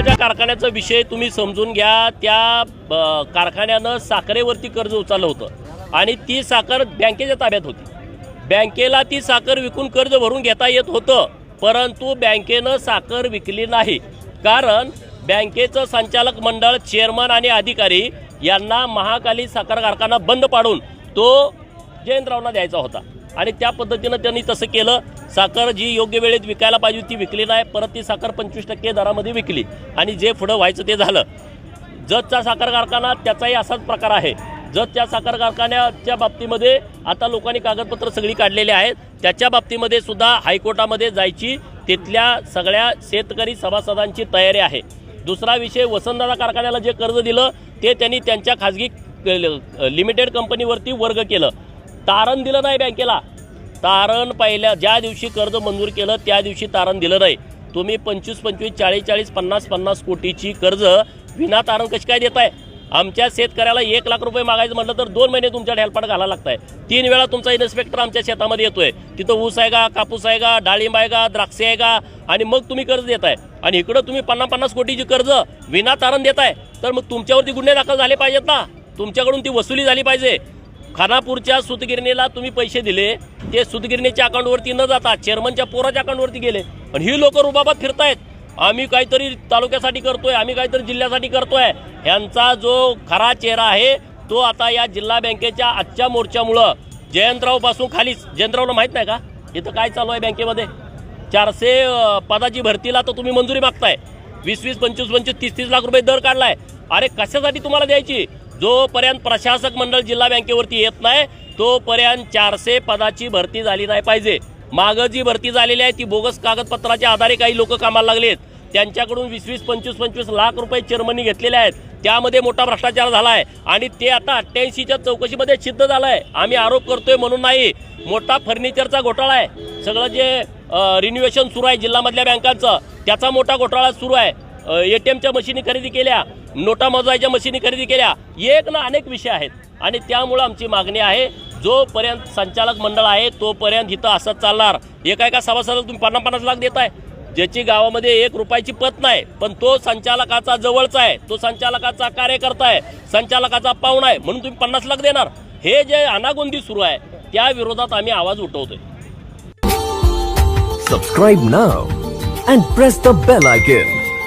साखरेच्या कारखान्याचा विषय तुम्ही समजून घ्या. त्या कारखान्यानं साखरेवरती कर्ज उचललं होतं. आणि ती साखर बँकेच्या ताब्यात होती. बँकेला ती साखर विकून कर्ज भरून घेता येत होतं. परंतु बँकेनं साखर विकली नाही. कारण बँकेचं संचालक मंडळ चेअरमन आणि अधिकारी यांना महाकाली साखर कारखाना बंद पाडून तो जयंतरावना द्यायचा होता. आणि त्या पद्धतीनं त्यांनी तसं केलं. साखर जी योग्य वेळेत विकायला पाहिजे ती विकली नाही परत ती साखर पंचवीस टक्के दरामध्ये विकली. आणि जे पुढं व्हायचं ते झालं. जतचा साखर कारखाना त्याचाही असाच प्रकार आहे. जतच्या साखर कारखान्याच्या बाबतीमध्ये आता लोकांनी कागदपत्र सगळी काढलेली आहेत. त्याच्या बाबतीमध्ये सुद्धा हायकोर्टामध्ये जायची तिथल्या सगळ्या शेतकरी सभासदांची तयारी आहे. दुसरा विषय वसंतदादा कारखान्याला जे कर्ज दिलं ते त्यांनी त्यांच्या खाजगी लिमिटेड कंपनीवरती वर्ग केलं. तारण दिलं नाही बँकेला. तारण पहिल्या ज्या दिवशी कर्ज मंजूर केलं त्या दिवशी तारण दिलं नाही. तुम्ही पंचवीस पंचवीस चाळीस चाळीस पन्नास पन्नास कोटीची कर्ज विना तारण कशी काय देताय? आमच्या शेतकऱ्याला एक लाख रुपये मागायचं म्हटलं तर दोन महिने तुमच्या ढेलपाट घालायला लागताय. तीन वेळा तुमचा इन्स्पेक्टर आमच्या शेतामध्ये येतोय. तिथं ऊस आहे का कापूस आहे का डाळिंब आहे का द्राक्षे आहे का आणि मग तुम्ही कर्ज देताय. आणि इकडं तुम्ही पन्नास पन्नास कोटीची कर्ज विना तारण देताय. तर मग तुमच्यावरती गुन्हे दाखल झाले पाहिजेत ना. तुमच्याकडून ती वसुली झाली पाहिजे. खानापूरच्या सुतगिरणीला तुम्ही पैसे दिले ते सुतगिरणीच्या अकाउंटवरती न जाता चेअरमनच्या पोराच्या अकाउंटवरती गेले. पण ही लोक रुबाबात फिरतायत. आम्ही काहीतरी तालुक्यासाठी करतोय आम्ही काहीतरी जिल्ह्यासाठी करतोय. ह्यांचा जो खरा चेहरा आहे तो आता या जिल्हा बँकेच्या आजच्या मोर्चामुळं जयंतरावपासून खालीच. जयंतरावला माहीत नाही का? इथं काय चालू आहे बँकेमध्ये? चारशे पदाची भरतीला तर तुम्ही मंजुरी मागताय. वीस वीस पंचवीस पंचवीस तीस तीस लाख रुपये दर काढलाय. अरे कशासाठी तुम्हाला द्यायची? जोपर्यंत प्रशासक मंडळ जिल्हा बँकेवरती येत नाही तोपर्यंत चारशे पदाची भरती झाली नाही पाहिजे. मागं जी भरती झालेली आहे ती बोगस कागदपत्राच्या आधारे काही लोक कामाला लागलेत. त्यांच्याकडून वीस वीस पंचवीस पंचवीस लाख रुपये चेअरमनी घेतलेले आहेत. त्यामध्ये मोठा भ्रष्टाचार झाला आहे आणि ते आता अठ्ठ्याऐंशीच्या चौकशीमध्ये सिद्ध झालं आहे आम्ही आरोप करतोय म्हणून नाही. मोठा फर्निचरचा घोटाळा आहे. सगळं जे रिन्युएशन सुरू आहे जिल्ह्यामधल्या बँकांचं त्याचा मोठा घोटाळा सुरू आहे. ए टी एमच्या मशिनी खरेदी केल्या नोटा मोजायच्या मशिनी खरेदी केल्या एक ना अनेक विषय आहेत. आणि त्यामुळं आमची मागणी आहे जोपर्यंत संचालक मंडळ आहे तोपर्यंत इथं असंच चालणार. एका एका सभासदाला तुम्ही पन्नास पन्नास लाख देताय? ज्याची गावामध्ये एक रुपयाची पत नाही पण तो संचालकाचा जवळचा आहे तो संचालकाचा कार्यकर्ता आहे संचालकाचा पाहुणा आहे म्हणून तुम्ही पन्नास लाख देणार. हे जे अनागोंदी सुरू आहे त्या विरोधात आम्ही आवाज उठवतोय. Subscribe now and press the bell icon